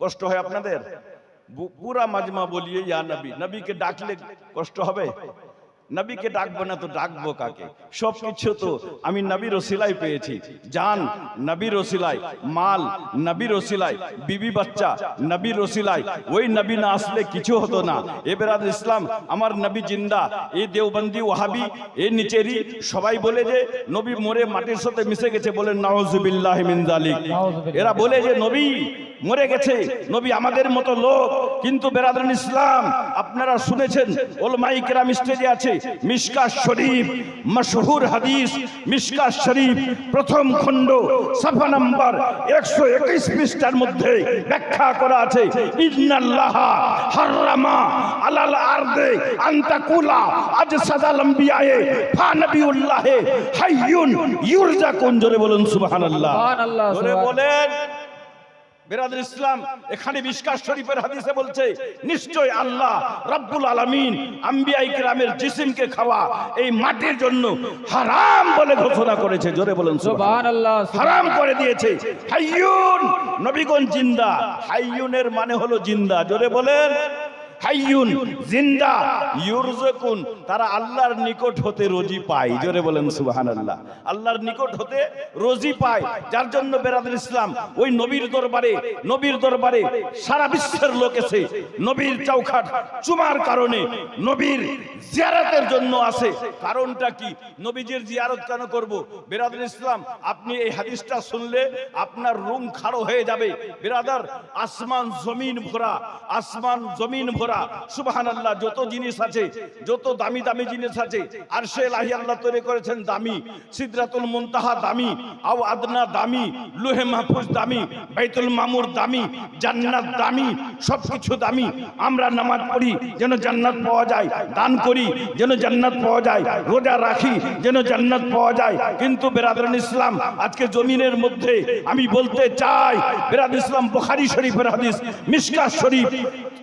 কষ্ট হয় আপনাদের? পুরা মাজমা বলিয়ে ইয়া নবী নবীকে ডাকলে কষ্ট হবে? নবীকে ডাকবো না তো ডাকবো কাকে? সব কিছু তো আমি নবীর ওসিলাই পেয়েছি। জান নবীর ওসিলাই মাল নবীর ওসিলাই বিবি বাচ্চা নবীর ওসিলাই ওই নবী না আসলে কিছু হতো না। এবেরাদ ইসলাম আমার নবী জিন্দা এই দেওবন্দি ওহাবি এ নিচেরি সবাই বলে যে নবী মরে মাটির সাথে মিশে গেছে বলে নওয়াজুবিল্লাহ মিন জালিক এরা বলে যে নবী মরে গেছে। নবী আমাদের মতো লোক। কিন্তু বেরাদরান ইসলাম আপনারা শুনেছেন? ওলমাই কেরাম স্টেজে আছে। মিশকা শরীফ মশহুর হাদিস মিশকা শরীফ প্রথম খণ্ড সাফা নাম্বার একশো একুশ পৃষ্ঠার মধ্যে ব্যাখ্যা করা আছে। ইন্নাল্লাহ হারামা আলাল আরদে আন্তাকুলা আজ সাদাল আম্বিয়ায়ে ফা নবিউল্লাহে হাইয়ুন ইউরজাকুন। জোরে বলুন সুবহানাল্লাহ। সুবহানাল্লাহ, জোরে সুবহান- বলেন। বেরাদুল ইসলাম এখানে বিশ্বাস শরীফের হাদিসে বলছে নিশ্চয় আল্লাহ রব্বুল আলামিন আম্বিয়াই গ্রামের জিসিমকে খাওয়া এই মাটির জন্য হারাম বলে ঘোষণা করেছে। জোরে বলেন হারাম করে দিয়েছে। হাইয়ুন নবীগঞ্জ জিন্দা। হাইয়ুনের মানে হলো জিন্দা। জোরে বলেন। হাইয়ুন, জিন্দা। ইউরজাকুন, তারা আল্লাহর নিকট হতে রোজি পায়। জোরে বলেন আল্লাহর নিকট হতে রোজি পায়। যার জন্য বেরাদুল ইসলাম, ওই নবীর দরবারে নবীর দরবারে সারা বিশ্বের লোক এসে নবীর চৌখাট চুমার কারণে নবীর জিয়ারতের জন্য আসে। কারণটা কি? নবীজির জিয়ারত কেন করব? বেরাদুল ইসলাম, আপনি এই হাদিসটা শুনলে আপনার রুম খাড়ো হয়ে যাবে। বেরাদার, আসমান জমিন ভরা, আসমান জমিন ভরা। সুবহান আল্লাহ যত জিনিস আছে, যত দামি দামি জিনিস আছে আর সে লাহি আল্লাহ তৈরি করেছেন দামি, সিদরাতুল মুনতাহা দামি, আও আদনা দামি, লোহে মাহফুজ দামি, বাইতুল মামুর দামি, জান্নাত দামি, সবকিছু দামি। আমরা নামাজ পড়ি, যেন জান্নাত পাওয়া যায়, দান করি, যেন জান্নাত পাওয়া যায়, রোজা রাখি, যেন জান্নাত পাওয়া যায়। কিন্তু বেরাদরান ইসলাম, আজকে জমিনের মধ্যে আমি বলতে চাই বেরাদ ইসলাম বুখারী শরীফের হাদিস মিশকা শরীফ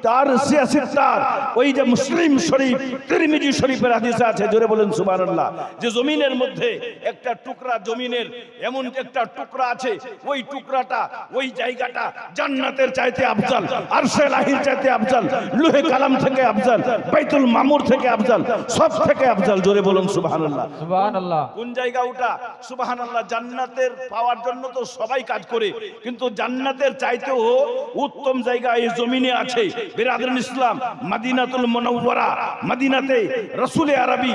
তার সিয়াসিত্তার ওই যে মুসলিম শরীফ তিরমিজি শরীফের হাদিসে আছে জোরে বলেন সুবহানাল্লাহ। যে জমিনের মধ্যে একটা টুকরা জমিনের এমন একটা টুকরা আছে ওই টুকরাটা ওই জায়গাটা জান্নাতের চাইতে আফজাল আরশে লাহির চাইতে আফজাল লোহে কালাম থেকে আফজাল বাইতুল মামুর থেকে আফজাল সব থেকে আফজাল জোরে বলুন সুবহানাল্লাহ। সুবহানাল্লাহ। কোন জায়গা ওটা? সুবহানাল্লাহ জান্নাতের পাওয়ার জন্য তো সবাই কাজ করে কিন্তু জান্নাতের চাইতেও উত্তম জায়গা এই জমিনে আছে। বিরাদরুল ইসলাম, মদিনাতুল মুনাওয়ারা, মদিনাতে রাসূলে আরবি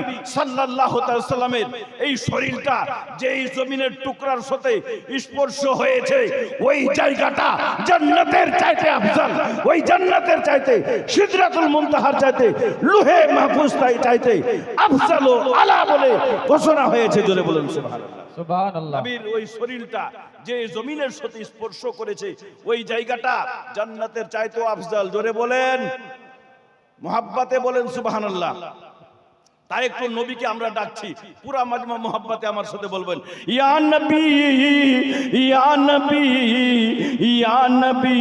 তাআলা সাল্লামের এই শরীরটা যে এই জমিনের টুকরার সাথে স্পর্শ হয়েছে, ওই জায়গাটা জান্নাতের চাইতে আফজাল, ওই জান্নাতের চাইতে, সিদরাতুল মুনতাহার চাইতে, লুহে মাহফুজ তাই চাইতে আফজাল ও আলা বলে ঘোষণা হয়েছে, জোরে বলুন সুবহানাল্লাহ। নবীর ওই শরীরটা যে জমিনের সাথে স্পর্শ করেছে, ওই জায়গাটা জান্নাতের চাইতো আফজাল। জোরে বলেন, মোহাব্বাতে বলেন সুবহানাল্লাহ। তাই একটু নবীকে আমরা ডাকছি পুরা মাজমা মোহাব্বতে আমার সাথে বলবেন ইয়া নবী ইয়া নবী ইয়া নবী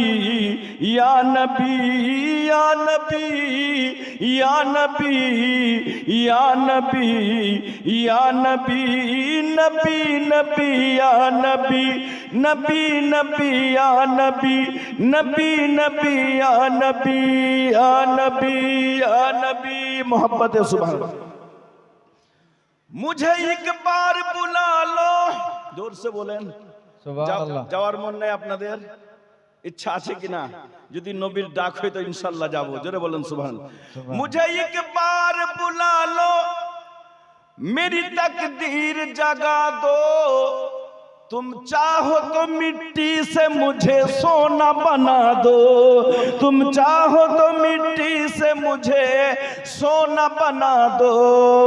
ইয়া নবী ইয়া নবী ইয়া নবী ইয়া নবী ইয়া নবী নবী নবী ইয়া নবী নবী নবী ইয়া নবী নবী নবী ইয়া নবী ইয়া নবী ইয়া নবী মোহাব্বতে সুবহানাল্লাহ মুঝে একবার বুলালো জোরসে বলেন যাওয়ার মন নাই আপনাদের ইচ্ছা আছে কিনা যদি নবীর ডাক হয় তো ইনশাল্লাহ যাব জোরে বলেন সুভান মুঝে একবার বুলালো মেরি তকদীর জাগা দো तुम चाहो तो मिट्टी से मुझे सोना बना दो तुम चाहो तो मिट्टी से मुझे सोना बना दो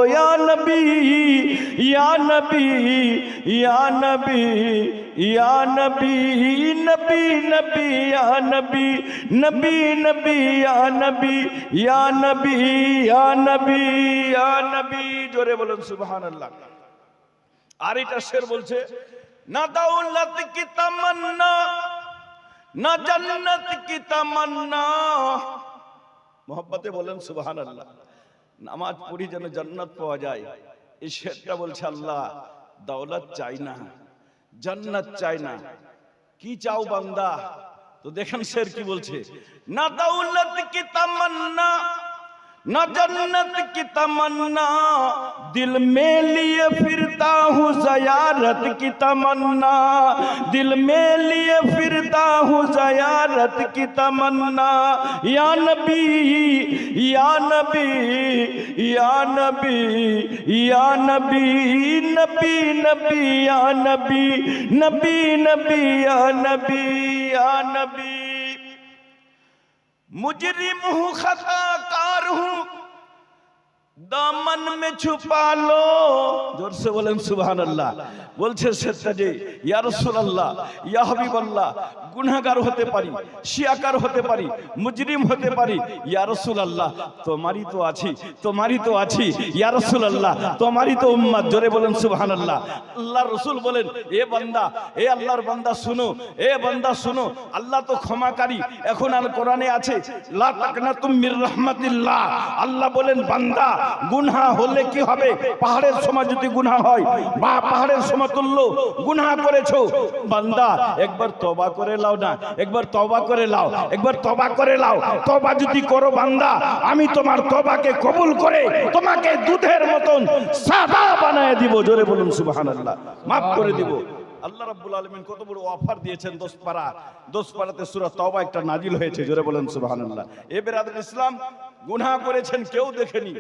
या नबी या नबी या नबी या नबी नबी नबी या नबी नबी नबी या नबी या नबी या नबी या नबी জোরে বলুন সুবহানাল্লাহ আর এটা শের বলছে না দৌলত কি তামান্না, না জান্নাত কি তামান্না। মোহাব্বতে বলেন, সুবহানাল্লাহ। নামাজ পড়ি যেন জান্নাত পাওয়া যায়। এই শেরটা বলছে, আল্লাহ, দৌলত চাই না, জান্নাত চাই না। কি চাও বান্দা? তো দেখেন শের কি বলছে, না দৌলত কি তামান্না न जन्नत की तमन्ना। दिल में लिए फिरता हूँ जयारत की तमन्ना। दिल में लिए फिरता हूँ जयारत की तमन्ना। या नबी या नबी या नबी या नबी नबी नबी, या नबी नबी नबी, या नबी या नबी। مجرم ہوں خطا کار ہوں দমন মে ছুপালো। জোরসে বলেন সুবহান আল্লাহ বলছে সেটা যে, ইয়া রাসূলুল্লাহ, ইয়া হাবিবাল্লাহ, গুনাহগার হতে পারি, শিয়াকার হতে পারি, মুজরিম হতে পারি। ইয়া রাসূলুল্লাহ, তোমারই তো আছি, তোমারই তো আছি। ইয়া রাসূলুল্লাহ, তোমারই তো উম্মত। জোরে বলেন সুবহান আল্লাহ আল্লাহর রাসূল বলেন, এ বান্দা, এ আল্লাহর বান্দা শুনো, এ বান্দা শুনো, আল্লাহ তো ক্ষমাকারী। এখন আর কোরআনে আছে, লা তাকনাতুম মির রাহমাতিল্লাহ। আল্লাহ বলেন, বান্দা গুনাহ হলে কি হবে? পাহাড়ের সময় যদি গুনাহ হয়, বা পাহাড়ের সমতুল্য গুনাহ করেছ, বান্দা, একবার তওবা করে লাও না, একবার তওবা করে লাও, একবার তওবা করে লাও, তওবা যদি করো বান্দা, আমি তোমার তওবাকে কবুল করে তোমাকে দুধের মতন সাদা বানায় দিব, জোরে বলুন সুবহানাল্লাহ, মাফ করে দিব। আল্লাহ রাব্বুল আলামিন কত বড় অফার দিয়েছেন দোষ পারা দোষ পারাতে সূরা তওবা একটা নাজিল হয়েছে, জোরে বলেন সুবহানাল্লাহ। এ বেরাদুল ইসলাম, গুনাহ করেছেন, কেউ দেখেনি।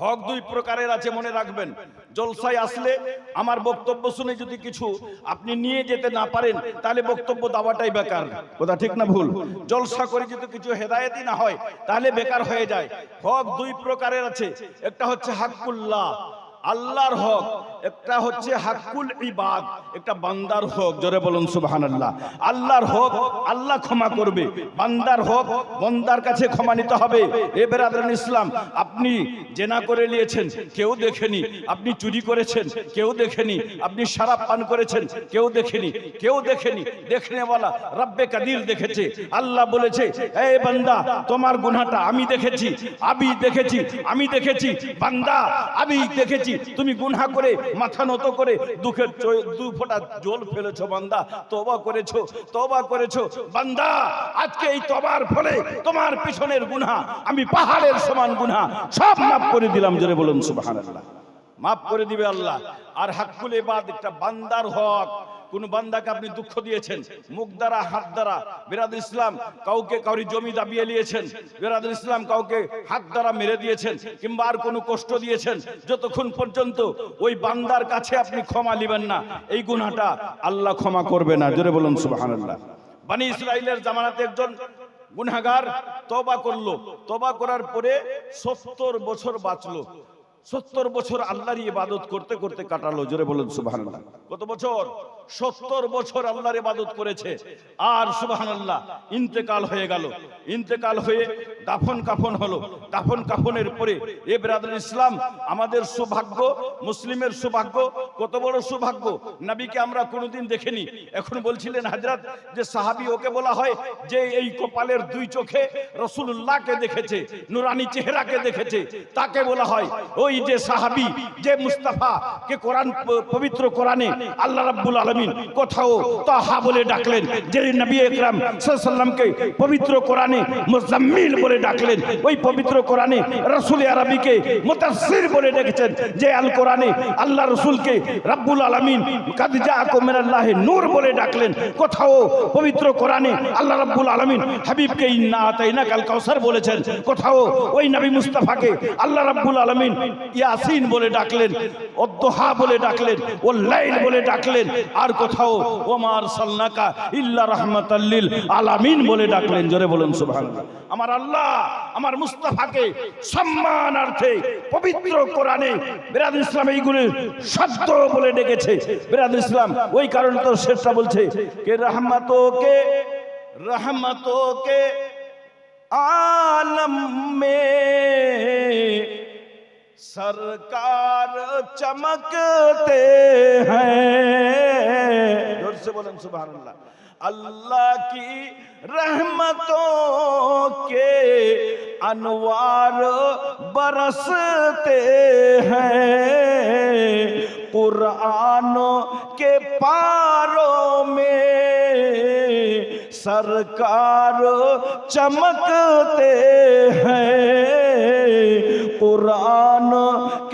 হক দুই প্রকারের আছে, মনে রাখবেন। জলসায় আসলে আমার বক্তব্য শুনে যদি কিছু আপনি নিয়ে যেতে না পারেন, তাহলে বক্তব্য দেওয়াটাই বেকার। কথা ঠিক না ভুল? জলসা করে যদি কিছু হেদায়তই না হয়, তাহলে বেকার হয়ে যায়। হক দুই প্রকারের আছে। একটা হচ্ছে হাক্কুল্লাহ। আল্লাহর হক। একটা হচ্ছে হাক্কুল ইবাদ, একটা বান্দার হক। জোরে বলুন, সুবহানাল্লাহ। আল্লাহর হক, আল্লাহ ক্ষমা করবে। বান্দার হক, বান্দার কাছে ক্ষমা নিতে হবে। এ বেরাদান ইসলাম, আপনি জেনা করে নিয়েছেন, কেউ দেখেনি। আপনি চুরি করেছেন, কেউ দেখেনি। আপনি সারাপ পান করেছেন, কেউ দেখেনি। কেউ দেখেনি। দেখনেওয়ালা রব্বে কাদির দেখেছে। আল্লাহ বলেছে, এ বান্দা, তোমার গুনাহটা আমি দেখেছি। আমি দেখেছি আমি দেখেছি। বান্দা, আমি দেখেছি। তুমি গুনহা করে, মাথা নত করে, দুঃখের দু ফোঁটা জল ফেলেছো বান্দা। তবা করেছ তবা করেছ। বান্দা, আজকে এই তবার ফলে তোমার পিছনের গুনহা, আমি পাহাড়ের সমান গুনহা। সব মাফ করে দিলাম, জোরে বলুন সুবহানাল্লাহ। মাফ করে দিবে আল্লাহ। আর হাক্কুলে বাদ একটা বান্দার হক। কোন বান্দাকে আপনি দুঃখ দিয়েছেন? মুখ দ্বারা, হাত দ্বারা? বিরাদ ইসলাম কাউকে কাউরি জমি দাবিয়ে নিয়েছেন বিরাদ ইসলাম কাউকে হাত দ্বারা মেরে দিয়েছেন কিংবা আর কোনো কষ্ট দিয়েছেন? যতক্ষণ পর্যন্ত ওই বান্দার কাছে আপনি ক্ষমা নিবেন না, এই গুনাহটা আল্লাহ ক্ষমা করবে না। জোরে বলুন, সুবহানাল্লাহ। বানি ইসরাইলের জামানাতে একজন গুনাহগার তবা করল। তবা করার পরে সত্তর বছর বাঁচলো। সত্তর বছর আল্লাহর ইবাদত করতে করতে কাটালো, জোরে বলুন, সুবহানাল্লাহ। কত বছর? সত্তর বছর আল্লাহর ইবাদত করেছে। আর সুবহানাল্লাহ, ইন্তেকাল হয়ে গেল। ইন্তেকাল হয়ে দাফন কাফন হলো। দাফন কাফনের পরে, এ ব্রাদার ইসলাম, আমাদের সৌভাগ্য, মুসলিমের সৌভাগ্য, কত বড় সৌভাগ্য। নাবিকে আমরা কোনোদিন দেখিনি। এখন বলছিলেন হাজরাত, যে সাহাবি ওকে বলা হয়, যে এই কপালের দুই চোখে রসুল্লাহকে দেখেছে, নুরানি চেহারাকে দেখেছে, তাকে বলা হয়, ওই যে সাহাবি, যে মুস্তাফা কে কোরআন, পবিত্র কোরআনে আল্লাহ রাব্বুল আলামিন কোথাও তাহা বলে ডাকলেন। যে নবী একরাম সাল্লামকে পবিত্র কোরআনে মুজাম্মিল বলে ডাকলেন, ওই পবিত্র কোরআনে রাসূল আরবিকে মুতাসসির বলে ডেকেছেন যে আল কোরআনে আল্লাহ রসুলকে রাব্বুল আলামিন কাদ জাআকুম মিনাল্লাহি নূর বলে ডাকলেন। কোথাও পবিত্র কোরআনে আল্লাহ রাব্বুল আলামিন হাবিবকে ইন্না আতাইনা কাল কাউসার বলেছেন। কোথাও ওই নবী মুস্তাফাকে আল্লাহ রাব্বুল আলামিন ইয়াসিন বলে ডাকলেন, অদ্দোহা বলে ডাকলেন ও লাইল বলে ডাকলেন, আর কোথাও ওমার সাল্লাকা ইল্লা রহমত আল্লিল আলামিন বলে ডাকলেন, জোরে বলেন সুভান আমার আল্লাহ, আমার মুস্তাফাকে সম্মানার্থে পবিত্র কোরআনে বেরাদ ইসলাম এইগুলি শব্দ বলে ডেকেছে। বিরাদ ইসলাম, ওই কারণে তো শেষটা বলছে, কে রহমতোকে রহমতোকে আলম মে सरकार चमकते हैं। ज़ोर से बोलें सुबह अल्लाह अल्लाह की रहमतों के अनवार बरसते हैं। कुरान के पारों में सरकार चमकते हैं। कुरान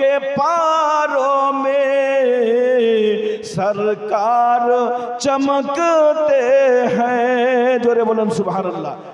के पारों में सरकार चमकते हैं जोरे बोलम सुबह अल्लाह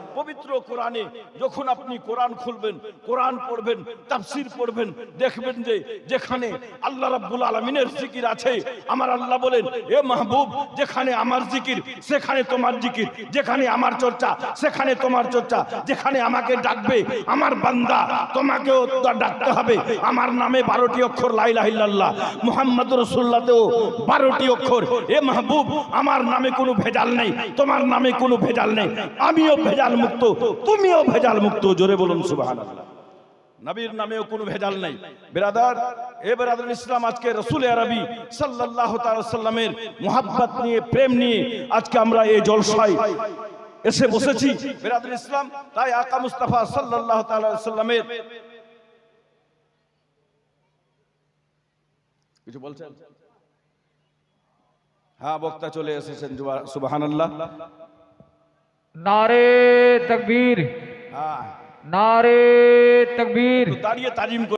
কোরআনে, যখন আপনি কোরআন খুলবেন, কোরআন পড়বেন, তাফসির পড়বেন, দেখবেন যে যেখানে আল্লাহ রাব্বুল আলামিনের জিকির আছে, আমার আল্লাহ বলেন, এ মাহবুব, যেখানে আমার জিকির, সেখানে তোমার জিকির, যেখানে আমার চর্চা, সেখানে তোমার চর্চা, যেখানে আমাকে ডাকবে, আমার বান্দা, তোমাকেও ডাকতে হবে, আমার নামে বারোটি অক্ষর লাইলাহিল্লাহ মুহাম্মদ রসুল্লাতেও বারোটি অক্ষর, এ মাহবুব, আমার নামে কোনো ভেজাল নেই, তোমার নামে কোনো ভেজাল নেই, আমিও ভেজাল মুক্ত তুমিও ভেজাল মুক্ত, জোরে বলুন সুবহানাল্লাহ। নবীর নামেও কোনো ভেজাল নাই। বেরাদার, এ বেরাদার ইসলাম আজকে রসুল আরবি সাল্লাল্লাহু তাআলা সাল্লামের মোহাব্বত নিয়ে, প্রেম নিয়ে আজকে আমরা এই জলসায় এসে বসেছি। বেরাদার ইসলাম, তাই আকা মুস্তাফা সাল্লাল্লাহু তাআলা সাল্লামের কিছু বলছেন? হ্যাঁ বক্তা চলে এসেছেন সুবহানাল্লাহ। नारे तकबीर। हाँ। नारे तकबीर। तो तालिए तालीम को।